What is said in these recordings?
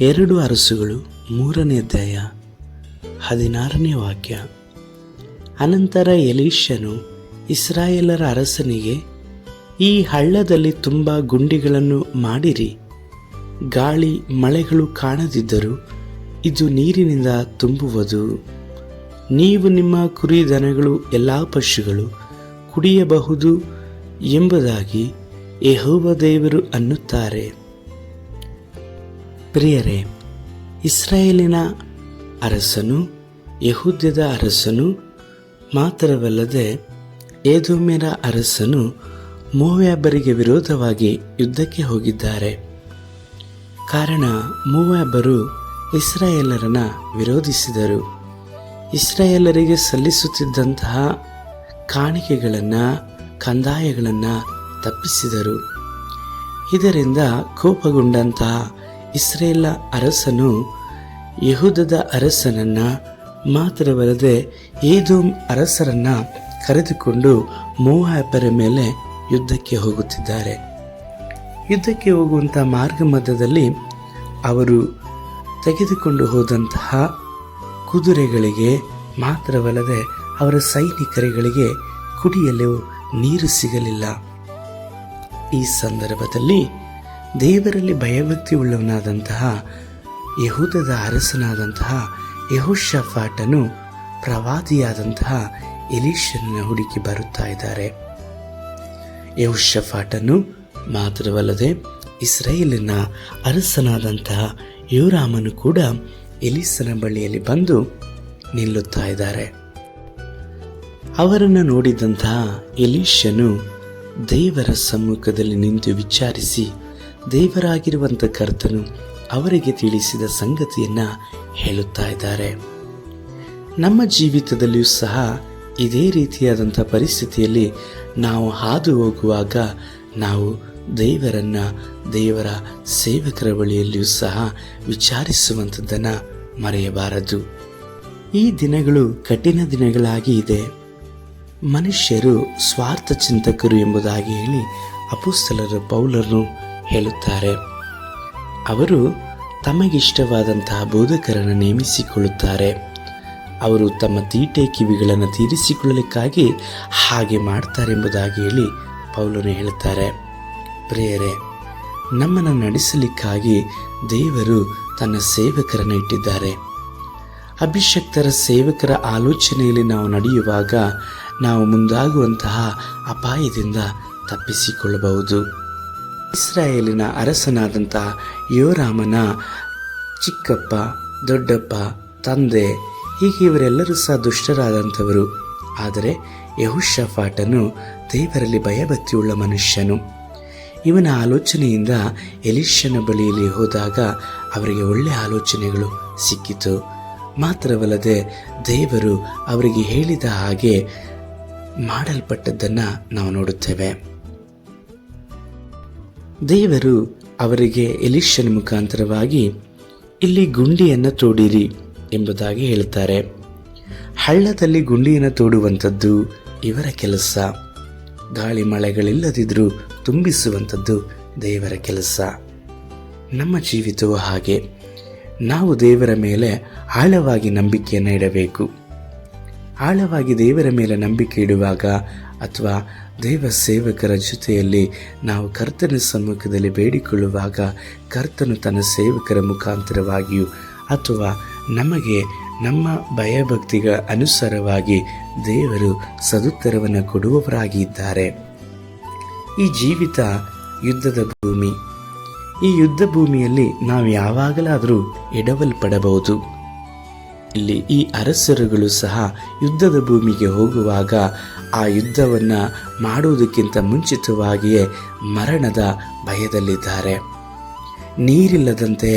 ಎರಡು ಅರಸುಗಳು, ಮೂರನೇ ಅಧ್ಯಾಯ, ಹದಿನಾರನೇ ವಾಕ್ಯ. ಅನಂತರ ಎಲೀಷನು ಇಸ್ರಾಯೇಲರ ಅರಸನಿಗೆ, ಈ ಹಳ್ಳದಲ್ಲಿ ತುಂಬ ಗುಂಡಿಗಳನ್ನು ಮಾಡಿರಿ. ಗಾಳಿ ಮಳೆಗಳು ಕಾಣದಿದ್ದರೂ ಇದು ನೀರಿನಿಂದ ತುಂಬುವುದು. ನೀವು ನಿಮ್ಮ ಕುರಿ ದನಗಳು ಎಲ್ಲ ಪಶುಗಳು ಕುಡಿಯಬಹುದು ಎಂಬುದಾಗಿ ಯೆಹೋವ ದೇವರು ಅನ್ನುತ್ತಾರೆ. ಪ್ರಿಯರೇ, ಇಸ್ರಾಯೇಲಿನ ಅರಸನು ಯಹೂದ್ಯದ ಅರಸನು ಮಾತ್ರವಲ್ಲದೆ ಏದೋಮ್ಯರ ಅರಸನು ಮೂವ್ಯಾಬ್ಬರಿಗೆ ವಿರೋಧವಾಗಿ ಯುದ್ಧಕ್ಕೆ ಹೋಗಿದ್ದಾರೆ. ಕಾರಣ ಮೂವ್ಯಾಬರು ಇಸ್ರಾಯೇಲರನ್ನು ವಿರೋಧಿಸಿದರು. ಇಸ್ರಾಯೇಲರಿಗೆ ಸಲ್ಲಿಸುತ್ತಿದ್ದಂತಹ ಕಾಣಿಕೆಗಳನ್ನು, ಕಂದಾಯಗಳನ್ನು ತಪ್ಪಿಸಿದರು. ಇದರಿಂದ ಕೋಪಗೊಂಡಂತಹ ಇಸ್ರೇಲ ಅರಸನು ಯಹೂದದ ಅರಸನನ್ನ ಮಾತ್ರವಲ್ಲದೆ ಏದೋಮ್ ಅರಸರನ್ನ ಕರೆದುಕೊಂಡು ಮೋಹಾಪರ ಮೇಲೆ ಯುದ್ಧಕ್ಕೆ ಹೋಗುತ್ತಿದ್ದಾರೆ. ಯುದ್ಧಕ್ಕೆ ಹೋಗುವಂಥ ಮಾರ್ಗ ಮಧ್ಯದಲ್ಲಿ ಅವರು ತೆಗೆದುಕೊಂಡು ಹೋದಂತಹ ಕುದುರೆಗಳಿಗೆ ಮಾತ್ರವಲ್ಲದೆ ಅವರ ಸೈನಿಕರುಗಳಿಗೆ ಕುಡಿಯಲು ನೀರು ಸಿಗಲಿಲ್ಲ. ಈ ಸಂದರ್ಭದಲ್ಲಿ ದೇವರಲ್ಲಿ ಭಯಭಕ್ತಿ ಉಳ್ಳವನಾದಂತಹ ಯಹೂದದ ಅರಸನಾದಂತಹ ಯಹುಶಫಾಟನು ಪ್ರವಾದಿಯಾದಂತಹ ಎಲೀಶನ ಹುಡುಕಿ ಬರುತ್ತಾ ಇದ್ದಾರೆ. ಯಹುಶಫಾಟನು ಮಾತ್ರವಲ್ಲದೆ ಇಸ್ರೇಲಿನ ಅರಸನಾದಂತಹ ಯುವರಾಮನು ಕೂಡ ಎಲೀಸನ ಬಳಿಯಲ್ಲಿ ಬಂದು ನಿಲ್ಲುತ್ತಾ ಇದ್ದಾರೆ. ಅವರನ್ನು ನೋಡಿದಂತಹ ಎಲೀಶನು ದೇವರ ಸಮ್ಮುಖದಲ್ಲಿ ನಿಂತು ವಿಚಾರಿಸಿ ದೇವರಾಗಿರುವಂಥ ಕರ್ತನು ಅವರಿಗೆ ತಿಳಿಸಿದ ಸಂಗತಿಯನ್ನು ಹೇಳುತ್ತಾ ಇದ್ದಾರೆ. ನಮ್ಮ ಜೀವಿತದಲ್ಲಿಯೂ ಸಹ ಇದೇ ರೀತಿಯಾದಂಥ ಪರಿಸ್ಥಿತಿಯಲ್ಲಿ ನಾವು ಹಾದು ಹೋಗುವಾಗ ನಾವು ದೇವರನ್ನ, ದೇವರ ಸೇವಕರ ಬಳಿಯಲ್ಲಿಯೂ ಸಹ ವಿಚಾರಿಸುವಂಥದ್ದನ್ನು ಮರೆಯಬಾರದು. ಈ ದಿನಗಳು ಕಠಿಣ ದಿನಗಳಾಗಿ ಇದೆ. ಮನುಷ್ಯರು ಸ್ವಾರ್ಥ ಚಿಂತಕರು ಎಂಬುದಾಗಿ ಹೇಳಿ ಅಪುಸ್ತಲರ ಪೌಲರು ಹೇಳುತ್ತಾರೆ. ಅವರು ತಮಗಿಷ್ಟವಾದಂತಹ ಬೋಧಕರನ್ನು ನೇಮಿಸಿಕೊಳ್ಳುತ್ತಾರೆ. ಅವರು ತಮ್ಮ ತೀಟೆ ಕಿವಿಗಳನ್ನು ತೀರಿಸಿಕೊಳ್ಳಲಿಕ್ಕಾಗಿ ಹಾಗೆ ಮಾಡ್ತಾರೆ ಎಂಬುದಾಗಿ ಹೇಳಿ ಪೌಲನು ಹೇಳುತ್ತಾರೆ. ಪ್ರಿಯರೇ, ನಮ್ಮನ್ನು ನಡೆಸಲಿಕ್ಕಾಗಿ ದೇವರು ತನ್ನ ಸೇವಕರನ್ನು ಇಟ್ಟಿದ್ದಾರೆ. ಅಭಿಷಕ್ತರ ಸೇವಕರ ಆಲೋಚನೆಯಲ್ಲಿ ನಾವು ನಡೆಯುವಾಗ ನಾವು ಮುಂದಾಗುವಂತಹ ಅಪಾಯದಿಂದ ತಪ್ಪಿಸಿಕೊಳ್ಳಬಹುದು. ಇಸ್ರಾಯೇಲಿನ ಅರಸನಾದಂತಹ ಯೋರಾಮನ ಚಿಕ್ಕಪ್ಪ, ದೊಡ್ಡಪ್ಪ, ತಂದೆ, ಹೀಗೆ ಇವರೆಲ್ಲರೂ ಸಹ ದುಷ್ಟರಾದಂಥವರು. ಆದರೆ ಯಹುಶಫಾಟನು ದೇವರಲ್ಲಿ ಭಯಭಕ್ತಿಯುಳ್ಳ ಮನುಷ್ಯನು. ಇವನ ಆಲೋಚನೆಯಿಂದ ಎಲಿಷನ ಬಳಿಯಲ್ಲಿ ಹೋದಾಗ ಅವರಿಗೆ ಒಳ್ಳೆಯ ಆಲೋಚನೆಗಳು ಸಿಕ್ಕಿತು. ಮಾತ್ರವಲ್ಲದೆ ದೇವರು ಅವರಿಗೆ ಹೇಳಿದ ಹಾಗೆ ಮಾಡಲ್ಪಟ್ಟದ್ದನ್ನು ನಾವು ನೋಡುತ್ತೇವೆ. ದೇವರು ಅವರಿಗೆ ಎಲಿಷನ್ ಮುಖಾಂತರವಾಗಿ, ಇಲ್ಲಿ ಗುಂಡಿಯನ್ನು ತೋಡಿರಿ ಎಂಬುದಾಗಿ ಹೇಳುತ್ತಾರೆ. ಹಳ್ಳದಲ್ಲಿ ಗುಂಡಿಯನ್ನು ತೋಡುವಂಥದ್ದು ಇವರ ಕೆಲಸ. ಗಾಳಿ ಮಳೆಗಳಿಲ್ಲದಿದ್ದರೂ ತುಂಬಿಸುವಂಥದ್ದು ದೇವರ ಕೆಲಸ. ನಮ್ಮ ಜೀವಿತವು ಹಾಗೆ. ನಾವು ದೇವರ ಮೇಲೆ ಆಳವಾಗಿ ನಂಬಿಕೆಯನ್ನು ಇಡಬೇಕು. ಆಳವಾಗಿ ದೇವರ ಮೇಲೆ ನಂಬಿಕೆ ಇಡುವಾಗ ಅಥವಾ ದೇವ ಸೇವಕರ ಜೊತೆಯಲ್ಲಿ ನಾವು ಕರ್ತನ ಸಮ್ಮುಖದಲ್ಲಿ ಬೇಡಿಕೊಳ್ಳುವಾಗ ಕರ್ತನು ತನ್ನ ಸೇವಕರ ಮುಖಾಂತರವಾಗಿಯೂ ಅಥವಾ ನಮಗೆ ನಮ್ಮ ಭಯಭಕ್ತಿಗ ಅನುಸಾರವಾಗಿ ದೇವರು ಸದುತ್ತರವನ್ನು ಕೊಡುವವರಾಗಿದ್ದಾರೆ. ಈ ಜೀವಿತ ಯುದ್ಧದ ಭೂಮಿ. ಈ ಯುದ್ಧ ಭೂಮಿಯಲ್ಲಿ ನಾವು ಯಾವಾಗಲಾದರೂ ಎಡವಲ್ಪಡಬಹುದು. ಇಲ್ಲಿ ಈ ಅರಸರುಗಳು ಸಹ ಯುದ್ಧದ ಭೂಮಿಗೆ ಹೋಗುವಾಗ ಆ ಯುದ್ಧವನ್ನು ಮಾಡುವುದಕ್ಕಿಂತ ಮುಂಚಿತವಾಗಿಯೇ ಮರಣದ ಭಯದಲ್ಲಿದ್ದಾರೆ. ನೀರಿಲ್ಲದಂತೆ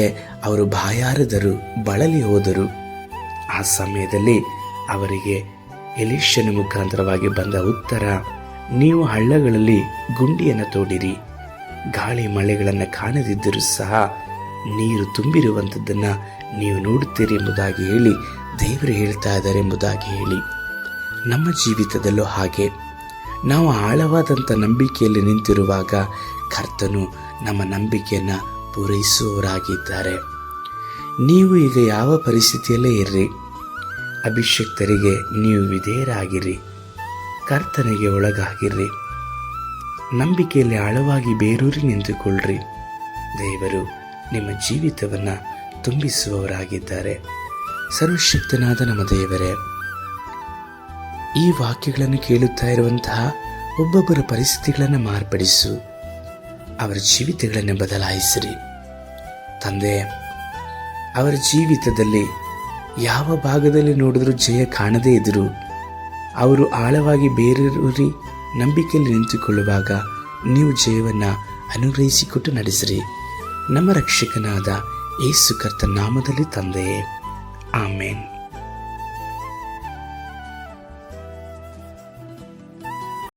ಅವರು ಬಾಯಾರದರು, ಬಳಲಿ ಹೋದರು. ಆ ಸಮಯದಲ್ಲಿ ಅವರಿಗೆ ಎಲಿಷನ ಮುಖಾಂತರವಾಗಿ ಬಂದ ಉತ್ತರ, ನೀವು ಹಳ್ಳಗಳಲ್ಲಿ ಗುಂಡಿಯನ್ನು ತೋಡಿರಿ. ಗಾಳಿ ಮಳೆಗಳನ್ನು ಕಾಣದಿದ್ದರೂ ಸಹ ನೀರು ತುಂಬಿರುವಂಥದ್ದನ್ನು ನೀವು ನೋಡುತ್ತೀರಿ ಎಂಬುದಾಗಿ ಹೇಳಿ, ದೇವರು ಹೇಳ್ತಾ ಇದ್ದಾರೆ ಎಂಬುದಾಗಿ ಹೇಳಿ. ನಮ್ಮ ಜೀವಿತದಲ್ಲೂ ಹಾಗೆ. ನಾವು ಆಳವಾದಂಥ ನಂಬಿಕೆಯಲ್ಲಿ ನಿಂತಿರುವಾಗ ಕರ್ತನು ನಮ್ಮ ನಂಬಿಕೆಯನ್ನು ಪೂರೈಸುವವರಾಗಿದ್ದಾರೆ. ನೀವು ಈಗ ಯಾವ ಪರಿಸ್ಥಿತಿಯಲ್ಲೇ ಇರ್ರಿ, ಅಭಿಷಕ್ತರಿಗೆ ನೀವು ವಿಧೇಯರಾಗಿರಿ, ಕರ್ತನಿಗೆ ಒಳಗಾಗಿರ್ರಿ. ನಂಬಿಕೆಯಲ್ಲಿ ಆಳವಾಗಿ ಬೇರೂರಿ ನಿಂತುಕೊಳ್ಳ್ರಿ ದೇವರು ನಿಮ್ಮ ಜೀವಿತವನ್ನು ತುಂಬಿಸುವವರಾಗಿದ್ದಾರೆ. ಸರ್ವಶಕ್ತನಾದ ನಮ್ಮ ದೇವರೇ, ಈ ವಾಕ್ಯಗಳನ್ನು ಕೇಳುತ್ತಾ ಇರುವಂತಹ ಒಬ್ಬೊಬ್ಬರ ಪರಿಸ್ಥಿತಿಗಳನ್ನು ಮಾರ್ಪಡಿಸು. ಅವರ ಜೀವಿತಗಳನ್ನು ಬದಲಾಯಿಸಿರಿ. ತಂದೆ, ಅವರ ಜೀವಿತದಲ್ಲಿ ಯಾವ ಭಾಗದಲ್ಲಿ ನೋಡಿದ್ರೂ ಜಯ ಕಾಣದೇ ಇದ್ದರು, ಅವರು ಆಳವಾಗಿ ಬೇರೆಯವರಿ ನಂಬಿಕೆಯಲ್ಲಿ ನಿಂತುಕೊಳ್ಳುವಾಗ ನೀವು ಜಯವನ್ನು ಅನುಗ್ರಹಿಸಿಕೊಟ್ಟು ನಡೆಸಿರಿ. ನಮ್ಮ ರಕ್ಷಕನಾದ ಯೇಸು ಕರ್ತ ನಾಮದಲ್ಲಿ ತಂದೆಯೇ. ಆಮೇನ್.